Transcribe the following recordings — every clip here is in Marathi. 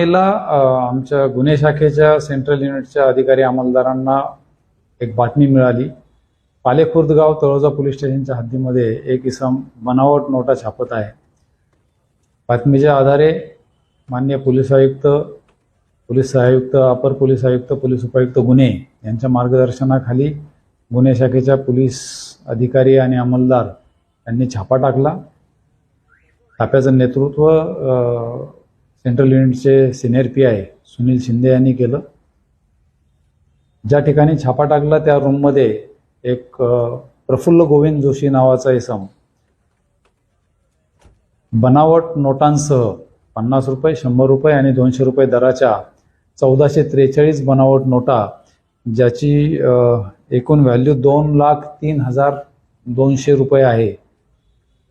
आमच्या गुन्हे शाखेच्या सेंट्रल युनिटच्या अधिकारी अंमलदारांना एक बातमी मिळाली. पालेखुर्दगाव तळोजा पोलीस स्टेशनच्या हद्दीमध्ये एक इसम बनावट नोटा छापत आहे. बातमीच्या आधारे मान्य पोलीस आयुक्त पोलीस आयुक्त अपर पोलीस आयुक्त पोलीस उपायुक्त गुन्हे यांच्या मार्गदर्शनाखाली गुन्हे शाखेच्या पोलीस अधिकारी आणि अंमलदार यांनी छापा टाकला. छाप्याचं नेतृत्व सेंट्रल युनिटचे senior P I Sunil Shinde यांनी केलं. ज्या ठिकाणी छापा टाकला त्या रूममध्ये एक प्रफुल्ल गोविंद जोशी नावाचा इसम बनावट नोटांसह पन्नास रुपये शंभर रुपये आणि दोनशे रुपये दराच्या चौदाशे त्रेचाळीस बनावट नोटा ज्याची एकूण व्हॅल्यू दोन लाख तीन हजार दोनशे रुपये आहे.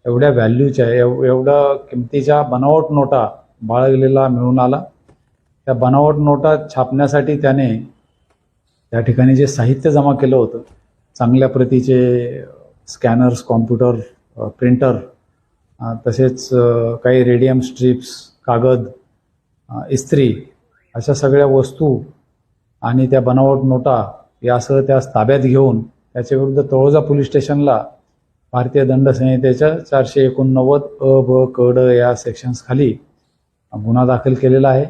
एवढ्या व्हॅल्यूच्या एव एवढ्या किमतीच्या बनावट नोटा बाळगलेला मिळून आला. त्या बनावट नोटा छापण्यासाठी त्याने त्या ठिकाणी जे साहित्य जमा केलं होतं चांगल्या प्रतीचे स्कॅनर्स कॉम्प्युटर प्रिंटर तसेच काही रेडियम स्ट्रिप्स कागद इस्त्री अशा सगळ्या वस्तू आणि त्या बनावट नोटा यासह त्या ताब्यात घेऊन त्याच्याविरुद्ध तळोजा पोलीस स्टेशनला भारतीय दंड संहितेच्या चारशे एकोणनव्वद अ ब क ड या सेक्शन्स खाली गुन्हा दाखल केलेला आहे.